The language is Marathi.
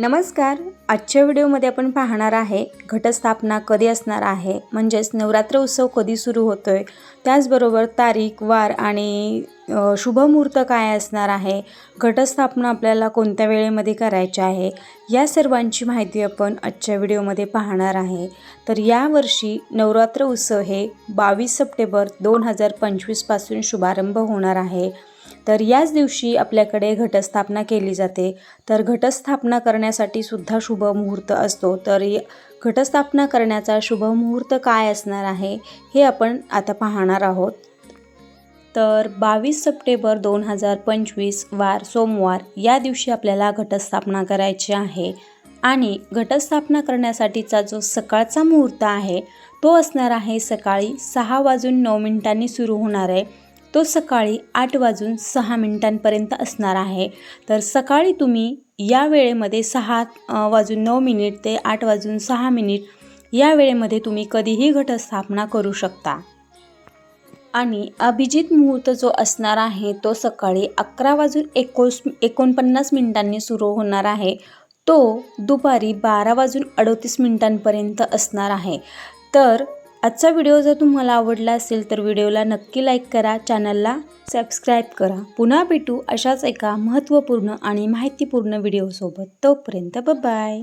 नमस्कार. आजच्या व्हिडिओमध्ये आपण पाहणार आहे घटस्थापना कधी असणार आहे म्हणजेच नवरात्र उत्सव कधी सुरू होतो आहे त्याचबरोबर तारीख वार आणि शुभमुहूर्त काय असणार आहे घटस्थापना आपल्याला कोणत्या वेळेमध्ये करायची आहे या सर्वांची माहिती आपण आजच्या व्हिडिओमध्ये पाहणार आहे. तर यावर्षी नवरात्र उत्सव हे बावीस सप्टेंबर दोन हजार पंचवीसपासून शुभारंभ होणार आहे. तर याच दिवशी आपल्याकडे घटस्थापना केली जाते. तर घटस्थापना करण्यासाठी सुद्धा शुभ मुहूर्त असतो. तर घटस्थापना करण्याचा शुभ मुहूर्त काय असणार आहे हे आपण आता पाहणार आहोत. तर बावीस सप्टेंबर दोन हजार पंचवीस वार सोमवार या दिवशी आपल्याला घटस्थापना करायची आहे. आणि घटस्थापना करण्यासाठीचा जो सकाळचा मुहूर्त आहे तो असणार आहे सकाळी सहा वाजून नऊ मिनिटांनी सुरू होणार आहे. तो सकाळी आठ वाजून सहा मिनिटांपर्यंत असणार आहे. तर सकाळी तुम्ही या वेळेमध्ये सहा वाजून नऊ मिनिट ते आठ वाजून सहा मिनिट या वेळेमध्ये तुम्ही कधीही घटस्थापना करू शकता. आणि अभिजित मुहूर्त जो असणार आहे तो सकाळी अकरा वाजून एकोस एकोणपन्नास मिनिटांनी सुरू होणार आहे. तो दुपारी बारा वाजून अडतीस मिनिटांपर्यंत असणार आहे. तर आजचा व्हिडिओ जर तुम्हाला आवडला असेल तर व्हिडिओला नक्की लाईक करा चॅनलला सबस्क्राईब करा. पुन्हा भेटू अशाच एका महत्त्वपूर्ण आणि माहितीपूर्ण व्हिडिओसोबत. तोपर्यंत बाय